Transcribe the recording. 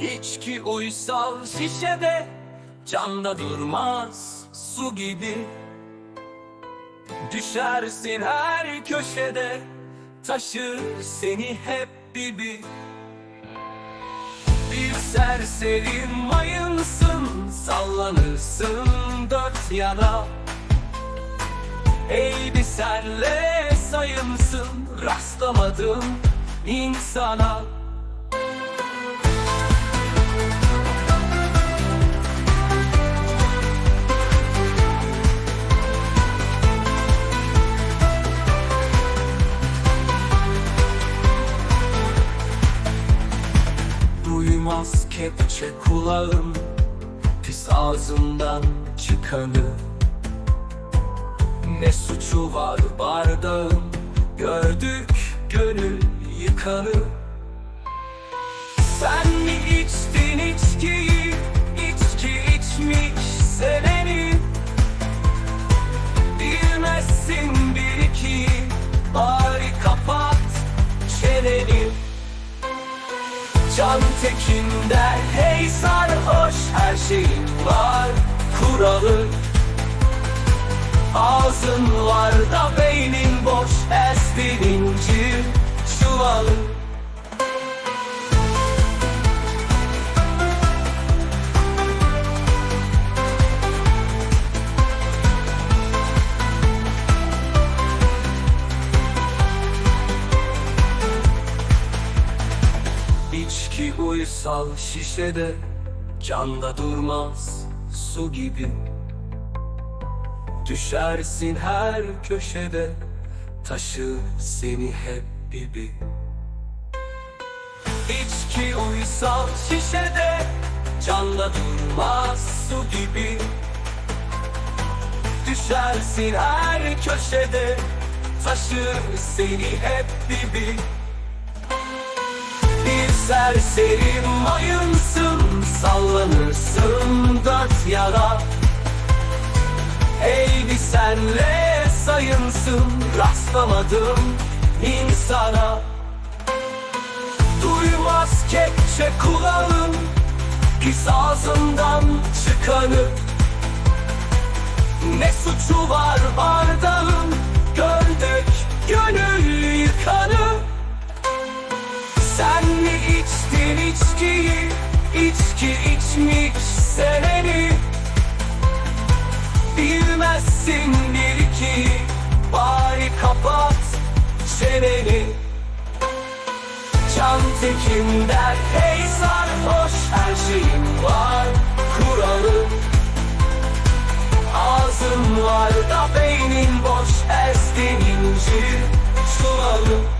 İçki uysal şişede Canda durmaz su gibi. Düşersin her köşede Taşır seni hep dibi Bir serseri mayınsın Sallanırsın dört yana. Eğdi senle sayınsın Rastlamadım insana kepçe kulağım Pis ağzımdan çıkanı. Ne suçu var bardağım Gördük gönül yıkanı. Sen Can Tekin der hey sarhoş her şeyin var. Kuralı Ağzın var da beynin boş ez Uysal şişede Canda durmaz su gibi. Düşersin her köşede Taşır seni hep dibi İçki uysal şişede Canda durmaz su gibi. Düşersin her köşede Taşır seni hep dibi bir serseri mayınsın Sallanırsın dört yana. Eğdi senle sayınsın Rastlamadım insana. Duymaz kepçe kulağım Pis ağzından çıkanı. Ne suçu var bardağın içkiyi içki içmiş seneni Bilmezsin bir iki Bari kapat çeneni. Can tekim der Hey sarhoş her şeyim var Kuralım. Ağzım var da beynin boş Estin incir Sunalım.